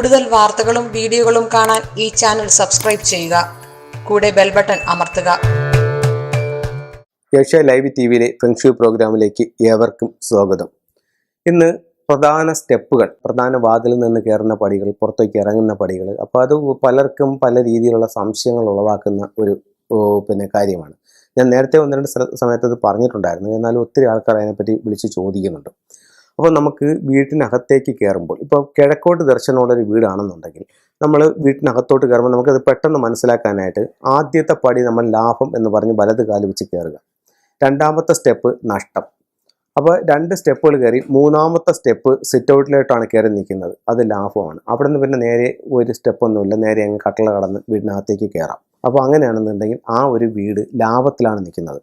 കൂടുതൽ വാർത്തകളും വീഡിയോകളും കാണാൻ ഈ ചാനൽ സബ്സ്ക്രൈബ് ചെയ്യുക. കൂടെ ബെൽ ബട്ടൺ അമർത്തുക. ഏഷ്യ ലൈവ് ടി വിയിലെ ഫെങ്ഷു പ്രോഗ്രാമിലേക്ക് ഏവർക്കും സ്വാഗതം. ഇന്ന് പ്രധാന സ്റ്റെപ്പുകൾ പ്രധാന വാതിലിൽ നിന്ന് കയറുന്ന പടികൾ പുറത്തേക്ക് ഇറങ്ങുന്ന പടികൾ അപ്പോൾ അത് പലർക്കും പല രീതിയിലുള്ള സംശയങ്ങൾ ഉളവാക്കുന്ന ഒരു പിന്നെ കാര്യമാണ്. ഞാൻ നേരത്തെ ഒന്ന് രണ്ട് സമയത്ത് അത് പറഞ്ഞിട്ടുണ്ടായിരുന്നു. എന്നാലും ഒത്തിരി ആൾക്കാർ അതിനെപ്പറ്റി വിളിച്ച് ചോദിക്കുന്നുണ്ട്. അപ്പോൾ നമുക്ക് വീട്ടിനകത്തേക്ക് കയറുമ്പോൾ ഇപ്പോൾ കിഴക്കോട്ട് ദർശനമുള്ള ഒരു വീടാണെന്നുണ്ടെങ്കിൽ നമ്മൾ വീട്ടിനകത്തോട്ട് കയറുമ്പോൾ നമുക്കത് പെട്ടെന്ന് മനസ്സിലാക്കാനായിട്ട് ആദ്യത്തെ പടി നമ്മൾ ലാഭം എന്ന് പറഞ്ഞ് വലത് കാൽ വെച്ച് കയറുക രണ്ടാമത്തെ സ്റ്റെപ്പ് നഷ്ടം. അപ്പോൾ രണ്ട് സ്റ്റെപ്പുകൾ കയറി മൂന്നാമത്തെ സ്റ്റെപ്പ് സിറ്റ് ഔട്ടിലോട്ടാണ് കയറി നിൽക്കുന്നത്. അത് ലാഭമാണ്. അവിടെ നിന്ന് പിന്നെ നേരെ ഒരു സ്റ്റെപ്പൊന്നുമില്ല. നേരെ അങ്ങ് കട്ടള കടന്ന് വീടിനകത്തേക്ക് കയറാം അപ്പോൾ അങ്ങനെയാണെന്നുണ്ടെങ്കിൽ ആ ഒരു വീട് ലാഭത്തിലാണ് നിൽക്കുന്നത്.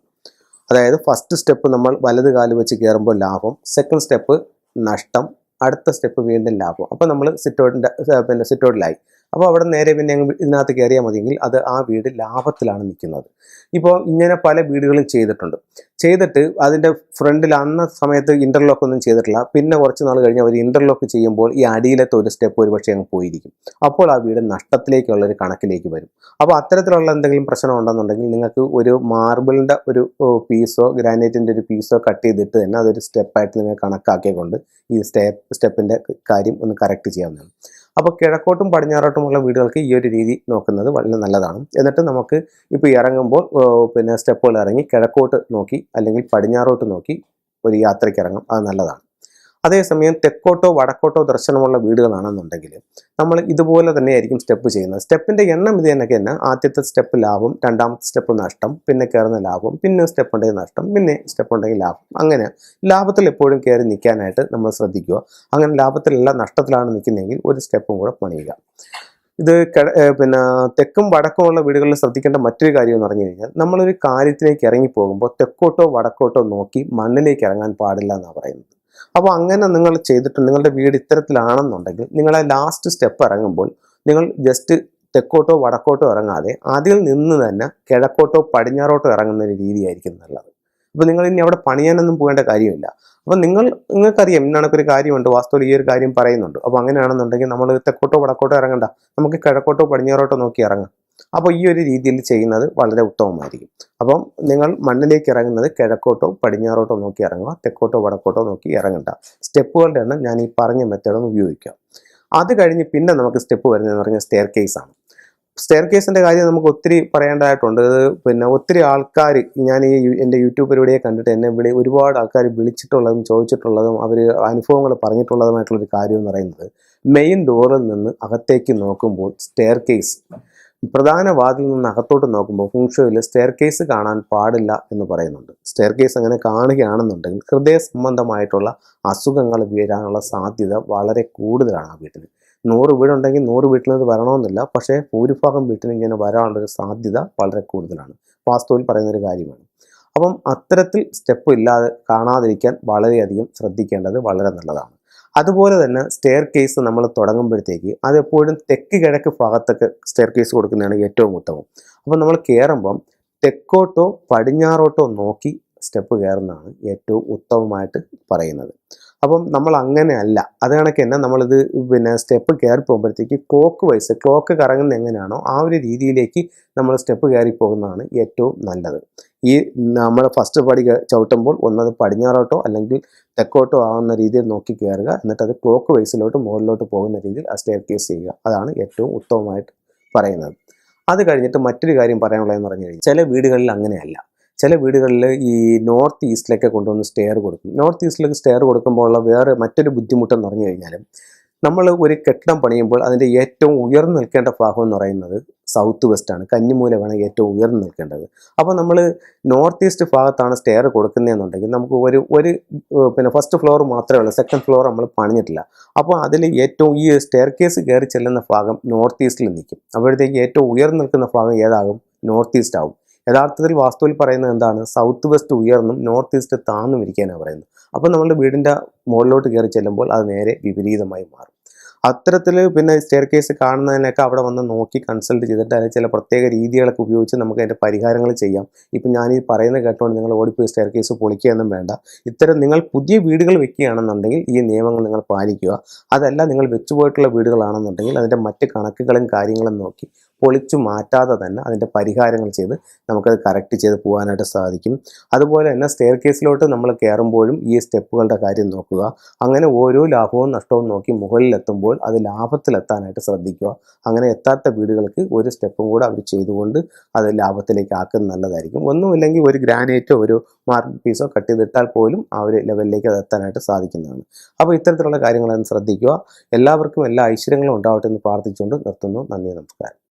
അതായത് ഫസ്റ്റ് സ്റ്റെപ്പ് നമ്മൾ വലത് കാൽ വെച്ച് കയറുമ്പോൾ ലാഭം. സെക്കൻഡ് സ്റ്റെപ്പ് നഷ്ടം അടുത്ത സ്റ്റെപ്പ് വീണ്ടും ലാഭം. അപ്പോൾ നമ്മൾ സിറ്റോഡിന്റെ പിന്നെ സിറ്റൗട്ടിലായി അപ്പോൾ അവിടെ നേരെ പിന്നെ ഇതിനകത്ത് കയറിയാൽ മതിയെങ്കിൽ അത് ആ വീട് ലാഭത്തിലാണ് നിൽക്കുന്നത്. ഇപ്പോൾ ഇങ്ങനെ പല വീടുകളും ചെയ്തിട്ടുണ്ട്. ചെയ്തിട്ട് അതിന്റെ ഫ്രണ്ടിൽ അന്ന സമയത്ത് ഇന്റർലോക്ക് ഒന്നും ചെയ്തിട്ടില്ല. പിന്നെ കുറച്ച് നാൾ കഴിഞ്ഞ് അവർ ഇന്റർലോക്ക് ചെയ്യുമ്പോൾ ഈ അടിയിലത്തെ ഒരു സ്റ്റെപ്പ് ഒരു പക്ഷേ അങ്ങ് പോയിരിക്കും. അപ്പോൾ ആ വീട് നഷ്ടത്തിലേക്കുള്ള ഒരു കണക്കിലേക്ക് വരും. അപ്പോൾ അത്തരത്തിലുള്ള എന്തെങ്കിലും പ്രശ്നം ഉണ്ടെന്നുണ്ടെങ്കിൽ നിങ്ങൾക്ക് ഒരു മാർബിളിന്റെ ഒരു പീസോ ഗ്രാനൈറ്റിന്റെ ഒരു പീസോ കട്ട് ചെയ്തിട്ട് തന്നെ അതൊരു സ്റ്റെപ്പായിട്ട് നിങ്ങൾ കണക്കാക്കിക്കൊണ്ട് ഈ സ്റ്റെപ്പ് സ്റ്റെപ്പിന്റെ കാര്യം ഒന്ന് കറക്റ്റ് ചെയ്യാവുന്നതാണ്. അപ്പോൾ കിഴക്കോട്ടും പടിഞ്ഞാറോട്ടുമുള്ള വീടുകൾക്ക് ഈ ഒരു രീതി നോക്കുന്നത് വളരെ നല്ലതാണ്. എന്നിട്ട് നമുക്ക് ഇപ്പോൾ ഇറങ്ങുമ്പോൾ പിന്നെ സ്റ്റെപ്പുകൾ ഇറങ്ങി കിഴക്കോട്ട് നോക്കി അല്ലെങ്കിൽ പടിഞ്ഞാറോട്ട് നോക്കി ഒരു യാത്രയ്ക്ക് ഇറങ്ങും. അത് നല്ലതാണ്. അതേസമയം തെക്കോട്ടോ വടക്കോട്ടോ ദർശനമുള്ള വീടുകളാണെന്നുണ്ടെങ്കിൽ നമ്മൾ ഇതുപോലെ തന്നെയായിരിക്കും സ്റ്റെപ്പ് ചെയ്യുന്നത്. സ്റ്റെപ്പിന്റെ എണ്ണം ഇത് തന്നെ തന്നെ ആദ്യത്തെ സ്റ്റെപ്പ് ലാഭം രണ്ടാമത്തെ സ്റ്റെപ്പ് നഷ്ടം പിന്നെ കയറുന്ന ലാഭം പിന്നെ സ്റ്റെപ്പ് ഉണ്ടെങ്കിൽ നഷ്ടം പിന്നെ സ്റ്റെപ്പ് ഉണ്ടെങ്കിൽ ലാഭം. അങ്ങനെ ലാഭത്തിൽ എപ്പോഴും കയറി നിൽക്കാനായിട്ട് നമ്മൾ ശ്രദ്ധിക്കുക. അങ്ങനെ ലാഭത്തിലല്ല നഷ്ടത്തിലാണ് നിൽക്കുന്നതെങ്കിൽ ഒരു സ്റ്റെപ്പും കൂടെ പണിയുക. ഇത് പിന്നെ തെക്കും വടക്കുമുള്ള വീടുകളിൽ ശ്രദ്ധിക്കേണ്ട മറ്റൊരു കാര്യം എന്ന് പറഞ്ഞു കഴിഞ്ഞാൽ നമ്മളൊരു കാര്യത്തിലേക്ക് ഇറങ്ങി പോകുമ്പോൾ തെക്കോട്ടോ വടക്കോട്ടോ നോക്കി മണ്ണിലേക്ക് ഇറങ്ങാൻ പാടില്ല എന്നാണ് പറയുന്നത്. അപ്പോൾ അങ്ങനെ നിങ്ങൾ ചെയ്തിട്ട് നിങ്ങളുടെ വീട് ഇത്തരത്തിലാണെന്നുണ്ടെങ്കിൽ നിങ്ങളെ ലാസ്റ്റ് സ്റ്റെപ്പ് ഇറങ്ങുമ്പോൾ നിങ്ങൾ ജസ്റ്റ് തെക്കോട്ടോ വടക്കോട്ടോ ഇറങ്ങാതെ അതിൽ നിന്ന് തന്നെ കിഴക്കോട്ടോ പടിഞ്ഞാറോട്ടോ ഇറങ്ങുന്ന ഒരു രീതിയായിരിക്കും നല്ലത്. അപ്പോൾ നിങ്ങൾ ഇനി അവിടെ പണിയാനൊന്നും പോകേണ്ട കാര്യമില്ല. അപ്പോൾ നിങ്ങൾ നിങ്ങൾക്കറിയാം ഇന്നാണൊക്കെ ഒരു കാര്യമുണ്ട് വാസ്തവത്തിൽ ഈ ഒരു കാര്യം പറയുന്നുണ്ട്. അപ്പോൾ അങ്ങനെയാണെന്നുണ്ടെങ്കിൽ നമ്മൾ തെക്കോട്ടോ വടക്കോട്ടോ ഇറങ്ങണ്ട. നമുക്ക് കിഴക്കോട്ടോ പടിഞ്ഞാറോട്ടോ നോക്കി ഇറങ്ങാം. അപ്പോൾ ഈ ഒരു രീതിയിൽ ചെയ്യുന്നത് വളരെ ഉത്തമമായിരിക്കും. അപ്പം നിങ്ങൾ മണ്ണിലേക്ക് ഇറങ്ങുന്നത് കിഴക്കോട്ടോ പടിഞ്ഞാറോട്ടോ നോക്കി ഇറങ്ങുക തെക്കോട്ടോ വടക്കോട്ടോ നോക്കി ഇറങ്ങണ്ട. സ്റ്റെപ്പുകളുടെ എണ്ണം ഞാൻ ഈ പറഞ്ഞ മെത്തേഡ് ഉപയോഗിക്കാം. അത് കഴിഞ്ഞ് പിന്നെ നമുക്ക് സ്റ്റെപ്പ് വരുന്നതെന്ന് പറഞ്ഞാൽ സ്റ്റെയർ കേസാണ് സ്റ്റെയർ കേസിന്റെ കാര്യം നമുക്ക് ഒത്തിരി പറയേണ്ടതായിട്ടുണ്ട്. പിന്നെ ഒത്തിരി ആൾക്കാർ ഞാൻ ഈ എന്റെ യൂട്യൂബ് പരിപാടിയെ കണ്ടിട്ട് എന്നെ വിളി ഒരുപാട് ആൾക്കാർ വിളിച്ചിട്ടുള്ളതും ചോദിച്ചിട്ടുള്ളതും അവർ അനുഭവങ്ങൾ പറഞ്ഞിട്ടുള്ളതുമായിട്ടുള്ളൊരു കാര്യം എന്ന് പറയുന്നത് മെയിൻ ഡോറിൽ നിന്ന് അകത്തേക്ക് നോക്കുമ്പോൾ സ്റ്റെയർ കേസ് പ്രധാന വാതിൽ നിന്ന് അകത്തോട്ട് നോക്കുമ്പോൾ ഫുങ്ഷോയിൽ സ്റ്റെയർ കേസ് കാണാൻ പാടില്ല എന്ന് പറയുന്നുണ്ട്. സ്റ്റെയർ കേസ് അങ്ങനെ കാണുകയാണെന്നുണ്ടെങ്കിൽ ഹൃദയ സംബന്ധമായിട്ടുള്ള അസുഖങ്ങൾ വീഴാനുള്ള സാധ്യത വളരെ കൂടുതലാണ് ആ വീട്ടിൽ. നൂറ് വീടുണ്ടെങ്കിൽ നൂറ് വീട്ടിൽ നിന്ന് വരണമെന്നില്ല പക്ഷേ ഭൂരിഭാഗം വീട്ടിൽ ഇങ്ങനെ വരാനുള്ളൊരു സാധ്യത വളരെ കൂടുതലാണ്. വാസ്തുവിൽ പറയുന്നൊരു കാര്യമാണ്. അപ്പം അത്തരത്തിൽ സ്റ്റെപ്പ് ഇല്ലാതെ കാണാതിരിക്കാൻ വളരെയധികം ശ്രദ്ധിക്കേണ്ടത് വളരെ നല്ലതാണ്. അതുപോലെ തന്നെ സ്റ്റെയർ കേസ് നമ്മൾ തുടങ്ങുമ്പോഴത്തേക്ക് അതെപ്പോഴും തെക്ക് കിഴക്ക് ഭാഗത്തൊക്കെ സ്റ്റെയർ കേസ് കൊടുക്കുന്നതാണ് ഏറ്റവും ഉത്തമം. അപ്പോൾ നമ്മൾ കയറുമ്പം തെക്കോട്ടോ പടിഞ്ഞാറോട്ടോ നോക്കി സ്റ്റെപ്പ് കയറുന്നതാണ് ഏറ്റവും ഉത്തമമായിട്ട് പറയുന്നത്. അപ്പം നമ്മൾ അങ്ങനെ അല്ല. അത് കണക്ക് തന്നെ നമ്മളിത് പിന്നെ സ്റ്റെപ്പ് കയറി പോകുമ്പോഴത്തേക്ക് ക്ലോക്ക് വൈസ് ക്ലോക്ക് കറങ്ങുന്ന എങ്ങനെയാണോ ആ ഒരു രീതിയിലേക്ക് നമ്മൾ സ്റ്റെപ്പ് കയറി പോകുന്നതാണ് ഏറ്റവും നല്ലത്. ഈ നമ്മൾ ഫസ്റ്റ് പടി ചവിട്ടുമ്പോൾ ഒന്നത് പടിഞ്ഞാറോട്ടോ അല്ലെങ്കിൽ തെക്കോട്ടോ ആവുന്ന രീതിയിൽ നോക്കി കയറുക. എന്നിട്ട് അത് ക്ലോക്ക് വൈസിലോട്ട് മുകളിലോട്ട് പോകുന്ന രീതിയിൽ ആ സ്റ്റെയർ കേസ് ചെയ്യുക. അതാണ് ഏറ്റവും ഉത്തമമായിട്ട് പറയുന്നത്. അത് കഴിഞ്ഞിട്ട് മറ്റൊരു കാര്യം പറയാനുള്ളതെന്ന് പറഞ്ഞു കഴിഞ്ഞാൽ ചില വീടുകളിൽ അങ്ങനെയല്ല. ചില വീടുകളിൽ ഈ നോർത്ത് ഈസ്റ്റിലൊക്കെ കൊണ്ടുവന്ന് സ്റ്റെയർ കൊടുക്കും. നോർത്ത് ഈസ്റ്റിലേക്ക് സ്റ്റെയർ കൊടുക്കുമ്പോൾ ഉള്ള വേറെ മറ്റൊരു ബുദ്ധിമുട്ടെന്ന് പറഞ്ഞു കഴിഞ്ഞാൽ നമ്മൾ ഒരു കെട്ടിടം പണിയുമ്പോൾ അതിന്റെ ഏറ്റവും ഉയർന്നു നിൽക്കേണ്ട ഭാഗം എന്ന് പറയുന്നത് സൗത്ത് വെസ്റ്റാണ് കന്നിമൂലമാണ് ഏറ്റവും ഉയർന്നു നിൽക്കേണ്ടത്. അപ്പോൾ നമ്മൾ നോർത്ത് ഈസ്റ്റ് ഭാഗത്താണ് സ്റ്റെയർ കൊടുക്കുന്നതെന്നുണ്ടെങ്കിൽ നമുക്ക് ഒരു ഒരു പിന്നെ ഫസ്റ്റ് ഫ്ലോർ മാത്രമേ ഉള്ളൂ. സെക്കൻഡ് ഫ്ലോർ നമ്മൾ പണിഞ്ഞിട്ടില്ല. അപ്പോൾ അതിൽ ഏറ്റവും ഈ സ്റ്റെയർ കേസ് കയറി ചെല്ലുന്ന ഭാഗം നോർത്ത് ഈസ്റ്റിൽ നിൽക്കും. അപ്പോഴത്തേക്ക് ഏറ്റവും ഉയർന്നു നിൽക്കുന്ന ഭാഗം ഏതാകും? നോർത്ത് ഈസ്റ്റ് ആവും. യഥാർത്ഥത്തിൽ വാസ്തുവിൽ പറയുന്നത് എന്താണ്? സൗത്ത് വെസ്റ്റ് ഉയർന്നും നോർത്ത് ഈസ്റ്റ് താന്നും ഇരിക്കാനാണ് പറയുന്നത്. അപ്പോൾ നമ്മളുടെ വീടിന്റെ മുകളിലോട്ട് കയറി ചെല്ലുമ്പോൾ അത് നേരെ വിപരീതമായി മാറും. അത്തരത്തിൽ പിന്നെ സ്റ്റെയർ കേസ് കാണുന്നതിനൊക്കെ അവിടെ വന്ന് നോക്കി കൺസൾട്ട് ചെയ്തിട്ട് അതിന് ചില പ്രത്യേക രീതികളൊക്കെ ഉപയോഗിച്ച് നമുക്ക് അതിന്റെ പരിഹാരങ്ങൾ ചെയ്യാം. ഇപ്പം ഞാൻ ഈ പറയുന്ന കേട്ടോണ്ട് നിങ്ങൾ ഓടിപ്പോയി സ്റ്റെയർ കേസ് പൊളിക്കുകയൊന്നും വേണ്ട. ഇത്തരം നിങ്ങൾ പുതിയ വീടുകൾ വെക്കുകയാണെന്നുണ്ടെങ്കിൽ ഈ നിയമങ്ങൾ നിങ്ങൾ പാലിക്കുക. അതല്ല നിങ്ങൾ വെച്ചുപോയിട്ടുള്ള വീടുകളാണെന്നുണ്ടെങ്കിൽ അതിന്റെ മറ്റ് കണക്കുകളും കാര്യങ്ങളും നോക്കി പൊളിച്ചു മാറ്റാതെ തന്നെ അതിന്റെ പരിഹാരങ്ങൾ ചെയ്ത് നമുക്കത് കറക്റ്റ് ചെയ്ത് പോകാനായിട്ട് സാധിക്കും. അതുപോലെ തന്നെ സ്റ്റെയർ കേസിലോട്ട് നമ്മൾ കയറുമ്പോഴും ഈ സ്റ്റെപ്പുകളുടെ കാര്യം നോക്കുക. അങ്ങനെ ഓരോ ലാഭവും നഷ്ടവും നോക്കി മുകളിലെത്തുമ്പോൾ അത് ലാഭത്തിലെത്താനായിട്ട് ശ്രദ്ധിക്കുക. അങ്ങനെ എത്താത്ത വീടുകൾക്ക് ഒരു സ്റ്റെപ്പും കൂടെ അവർ ചെയ്തുകൊണ്ട് അത് ലാഭത്തിലേക്ക് ആക്കുന്നത് നല്ലതായിരിക്കും. ഒന്നുമില്ലെങ്കിൽ ഒരു ഗ്രാനൈറ്റോ ഒരു മാർബിൾ പീസോ കട്ട് ചെയ്തിട്ടാൽ പോലും ആ ഒരു ലെവലിലേക്ക് അത് എത്താനായിട്ട് സാധിക്കുന്നതാണ്. അപ്പോൾ ഇത്തരത്തിലുള്ള കാര്യങ്ങളൊന്ന് ശ്രദ്ധിക്കുക. എല്ലാവർക്കും എല്ലാ ഐശ്വര്യങ്ങളും ഉണ്ടാവട്ടെ എന്ന് പ്രാർത്ഥിച്ചുകൊണ്ട് നിർത്തുന്നു. നന്ദി നമസ്കാരം.